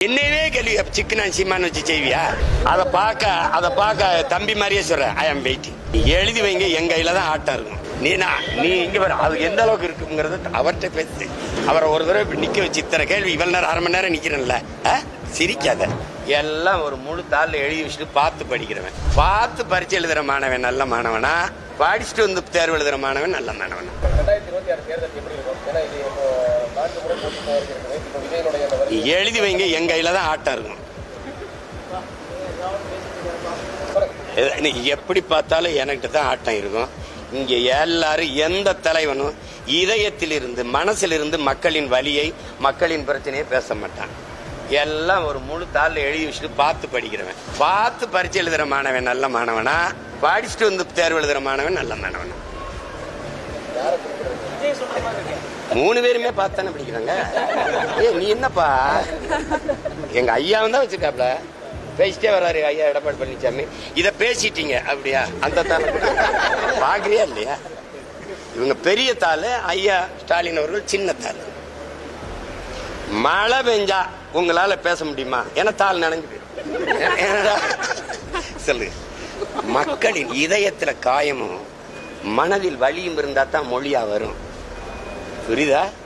என்னையே கேள்வி சிக்கன் சீமான் வச்சு செய்வியா? அதை பார்க்க அதை பார்க்க தம்பி மாதிரியே சொல்றேன் ஐ ஆம் வெயிட்டிங் எழுதி வைங்க என் கையில தான் ஆட்டம் இருக்கும். நீனா நீ இங்க வர அது எந்த அளவுக்கு இருக்குங்கிறது அவர்கிட்ட பேசு. அவரை ஒரு தடவை நிக்க வச்சு இத்தனை கேள்வி இவ்வளவு நேரம் அரை மணி நேரம் நிக்கிறேன்ல ஆ? சிரிக்காத. எல்லாம் ஒரு முழு தாளில் எழுதி வச்சுட்டு பார்த்து படிக்கிறவன். பார்த்து பரிச்சு எழுதுற மாணவன் நல்ல மாணவனா. படிச்சுட்டு வந்து தேர்வு எழுதுற மாணவன் நல்ல மாணவனா. எழுதி வைங்க என் கையில தான் ஆட்டம் இருக்கும். எப்படி பார்த்தாலும் என்கிட்ட தான் ஆட்டம் இருக்கும். இங்க எல்லாரும் எந்த தலைவனும் இதயத்திலிருந்து மனசிலிருந்து மனசில் இருந்து மக்களின் வலியை மக்களின் பிரச்சனையை பேச மாட்டான். எல்லாம் ஒரு முழு தாளில் எழுதி வச்சுட்டு பார்த்து படிக்கிறவன். பார்த்து பரிச்சு எழுதுற மாணவன் நல்ல மாணவனா? படிச்சுட்டு வந்து தேர்வு எழுதுற மாணவன் நல்ல மாணவனா? மூணு பேருமே பார்த்து தானே பிடிக்கிறாங்க? ஏ நீ என்னப்பா? எங்க ஐயாவும் தான் வச்சிருக்காப்ல. பேசிட்டே வர்றாரு ஐயா எடப்பாடி பழனிசாமி இதை பேசிட்டீங்க அப்படியா? அந்த தாள் பாக்குறியா இல்லையா? இவங்க பெரிய தாள் ஐயா ஸ்டாலின் அவர்கள் சின்ன தாள். மழை பெஞ்சா உங்களால பேச முடியுமா? ஏன்னா தாள் நனைஞ்சு சொல்லு. மக்களின் இதயத்துல காயமும் மனதில் வலியும் இருந்தா தான் மொழியா வரும். Florida.